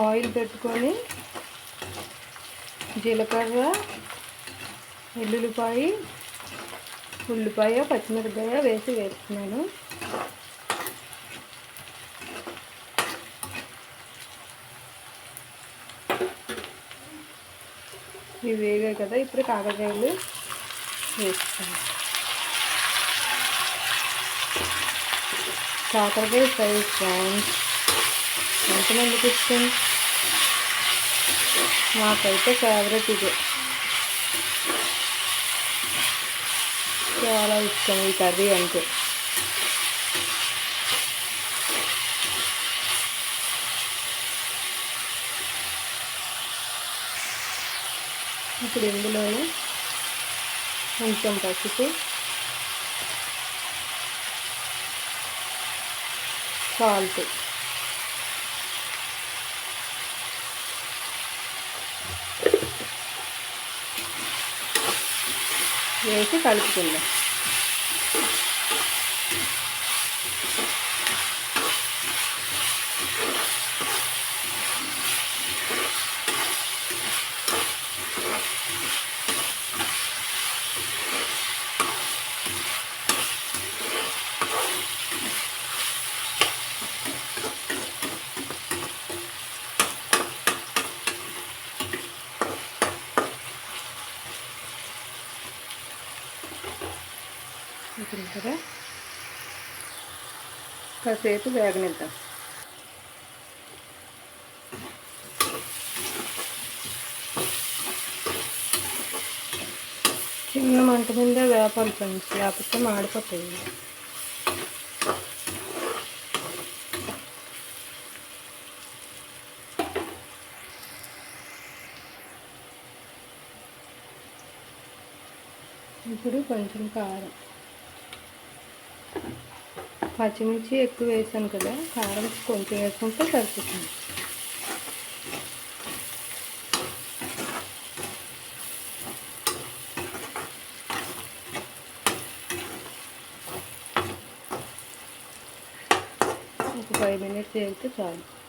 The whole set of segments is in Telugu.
ఆయిల్ పెట్టుకొని జీలకర్ర ఎల్లుల్లిపాయ ఉల్లిపాయ పచ్చిమిరపకాయ వేసి వేస్తున్నాను. ఇవి వేగాయి కదా ఇప్పుడు కాకరకాయలు వేస్తాను. కాకరకాయ ఫ్రై ఫ్రాన్స్ ఎంతమందికి ఇష్టం నాకైతే ఫేవరెట్ ఇది. చాలా ఇష్టం ఈ కర్రీ అంటే. ఇప్పుడు ఇందులోనే కొంచెం పసుపు సాల్ట్. వేసి కలుపుకుందాం ఇప్పుడు కదా కాసేపు వేగనిద్దాం. చిన్న మంట మీద వేపాలి ఫ్రెండ్స్ లేకపోతే మాడిపోతాయి. ఇప్పుడు కొంచెం కారం. పచ్చిమిర్చి ఎక్కువ వేసాను కదా కారం కొంచెం వేసుకుంటే సరిపోతుంది. ఒక ఫైవ్ మినిట్స్ వేస్తే చాలు.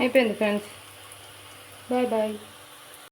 అయిపోయింది ఫ్రెండ్స్ బాయ్ బాయ్